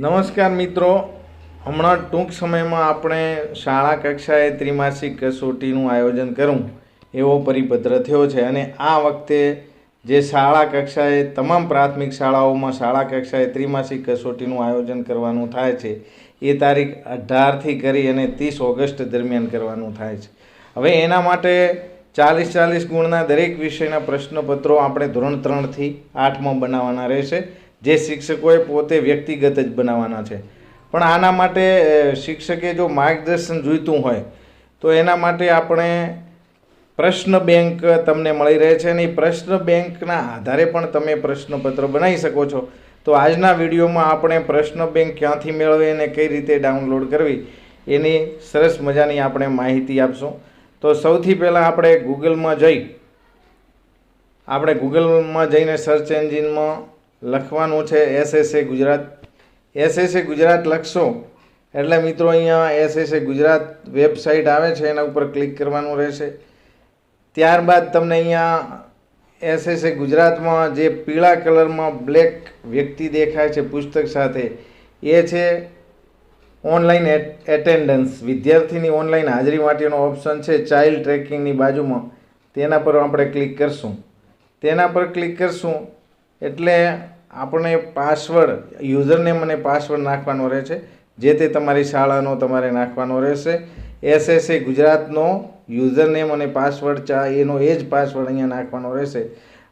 નમસ્કાર મિત્રો. હમણાં ટૂંક સમયમાં આપણે શાળા કક્ષાએ ત્રિમાસિક કસોટીનું આયોજન કરવું એવો પરિપત્ર થયો છે. અને આ વખતે જે શાળા કક્ષાએ, તમામ પ્રાથમિક શાળાઓમાં શાળા કક્ષાએ ત્રિમાસિક કસોટીનું આયોજન કરવાનું થાય છે, એ તારીખ અઢારથી કરી અને ત્રીસ ઓગસ્ટ દરમિયાન કરવાનું થાય છે. હવે એના માટે ચાલીસ ચાલીસ ગુણના દરેક વિષયના પ્રશ્નપત્રો આપણે ધોરણ ત્રણથી આઠમાં બનાવવાના રહેશે. જે શિક્ષકોએ પોતે વ્યક્તિગત જ બનાવવાના છે. પણ આના માટે શિક્ષકે જો માર્ગદર્શન જોઈતું હોય, તો એના માટે આપણે પ્રશ્ન બેંક તમને મળી રહે છે અને એ પ્રશ્ન બેંકના આધારે પણ તમે પ્રશ્નપત્ર બનાવી શકો છો. તો આજના વિડીયોમાં આપણે પ્રશ્ન બેંક ક્યાંથી મેળવી અને કઈ રીતે ડાઉનલોડ કરવી, એની સરસ મજાની આપણે માહિતી આપશું. તો સૌથી પહેલાં આપણે ગૂગલમાં જઈ, આપણે ગૂગલમાં જઈને સર્ચ એન્જિનમાં લખવાનું છે એસએસએ ગુજરાત. એસએસએ ગુજરાત લખશો. એટલે મિત્રો અહીંયા એસએસએ ગુજરાત વેબસાઇટ આવે છે, એના ઉપર ક્લિક કરવાનું રહેશે. ત્યારબાદ તમને અહીંયા એસએસએ ગુજરાતમાં જે પીળા કલરમાં બ્લેક વ્યક્તિ દેખાય છે પુસ્તક સાથે, એ છે ઓનલાઈન એટેન્ડન્સ. વિદ્યાર્થીની ઓનલાઈન હાજરી માટેનો ઓપ્શન છે ચાઇલ્ડ ટ્રેકિંગની બાજુમાં. તેના પર આપણે ક્લિક કરશું. તેના પર ક્લિક કરશું. એટલે આપણે પાસવર્ડ યુઝરનેમ અને પાસવર્ડ નાખવાનો રહે છે જે તે તમારી શાળાનો, તમારે નાખવાનો રહેશે. એસએસએ ગુજરાતનો યુઝરનેમ અને પાસવર્ડ ચા, એનો એ જ પાસવર્ડ અહીંયા નાખવાનો રહેશે.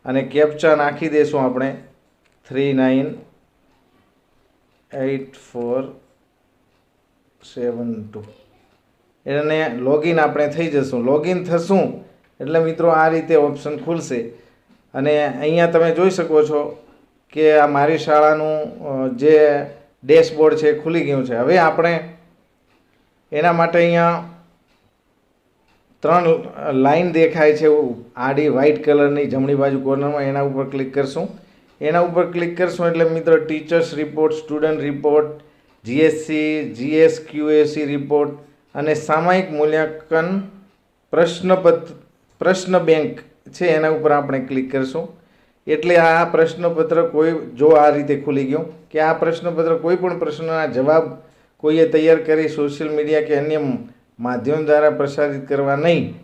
અને કેપ્ચા નાખી દઈશું આપણે. Three nine eight four seven two. એને લોગિન આપણે થઈ જશું. લોગિન થશું. એટલે મિત્રો આ રીતે ઓપ્શન ખુલશે. અને અહીંયા તમે જોઈ શકો છો કે આ મારી શાળાનું જે ડેશબોર્ડ છે ખુલી ગયું છે. હવે આપણે એના માટે અહીંયા ત્રણ લાઈન દેખાય છે આડી વ્હાઇટ કલરની જમણી બાજુ કોર્નરમાં એના ઉપર ક્લિક કરશું. એના ઉપર ક્લિક કરશું એટલે મિત્રો teachers report, student report, GSC GS QSC report અને સામાયિક મૂલ્યાંકન પ્રશ્નપત્ર, પ્રશ્ન બેંક છે, એના ઉપર આપણે ક્લિક કરશું. એટલે આ પ્રશ્નપત્ર કોઈ, જો આ રીતે ખુલી ગયું, કે આ પ્રશ્નપત્ર કોઈ પણ પ્રશ્નના જવાબ કોઈએ તૈયાર કરી સોશિયલ મીડિયા કે અન્ય માધ્યમ દ્વારા પ્રસારિત કરવા નહીં.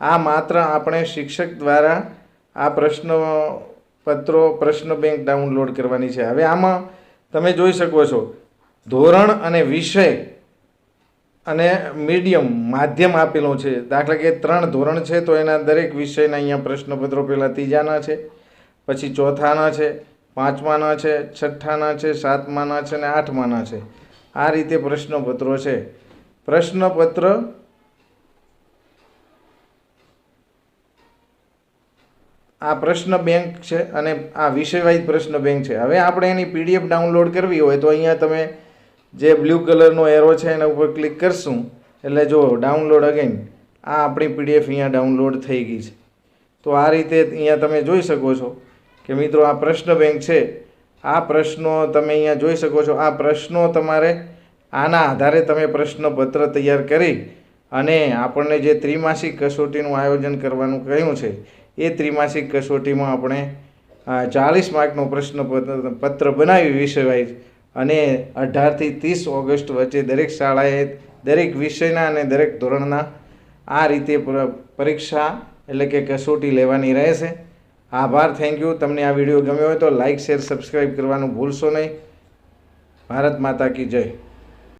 આ માત્ર આપણે શિક્ષક દ્વારા આ પ્રશ્નપત્રો, પ્રશ્ન બેંક ડાઉનલોડ કરવાની છે. હવે આમાં તમે જોઈ શકો છો, ધોરણ અને વિષય અને મીડિયમ માધ્યમ આપેલો છે. દાખલા કે ત્રણ ધોરણ છે તો એના દરેક વિષયના અહીંયા પ્રશ્નપત્રો પહેલાં ત્રીજાના છે, પછી ચોથાના છે, પાંચમાના છે, છઠ્ઠાના છે, સાતમાના છે અને આઠમાના છે. આ રીતે પ્રશ્નપત્રો છે. પ્રશ્નપત્ર આ પ્રશ્ન બેંક છે અને આ વિષયવાઇઝ પ્રશ્ન બેંક છે. હવે આપણે એની પીડીએફ ડાઉનલોડ કરવી હોય તો અહીંયા તમે જે બ્લુ કલરનો એરો છે એના ઉપર ક્લિક કરશું. એટલે જો ડાઉનલોડ અગેન આ આપણી પીડીએફ અહીંયા ડાઉનલોડ થઈ ગઈ છે. તો આ રીતે અહીંયા તમે જોઈ શકો છો કે મિત્રો આ પ્રશ્ન બેંક છે. આ પ્રશ્નો તમે અહીંયા જોઈ શકો છો. આ પ્રશ્નો તમારે આના આધારે તમે પ્રશ્નપત્ર તૈયાર કરી અને આપણને જે ત્રિમાસિક કસોટીનું આયોજન કરવાનું કહ્યું છે, એ ત્રિમાસિક કસોટીમાં આપણે ચાલીસ માર્કનો પ્રશ્નપત્ર, પત્ર બનાવી વિષયવાઇઝ અને અઢારથી ત્રીસ ઓગસ્ટ વચ્ચે દરેક શાળાએ દરેક વિષયના અને દરેક ધોરણના આ રીતે પરીક્ષા એટલે કે કસોટી લેવાની રહેશે. આભાર થેન્ક યુ તમને આ વીડિયો ગમ્યો હોય તો લાઇક શેર સબસ્ક્રાઈબ કરવાનું ભૂલશો નહીં. ભારત માતા કી જય.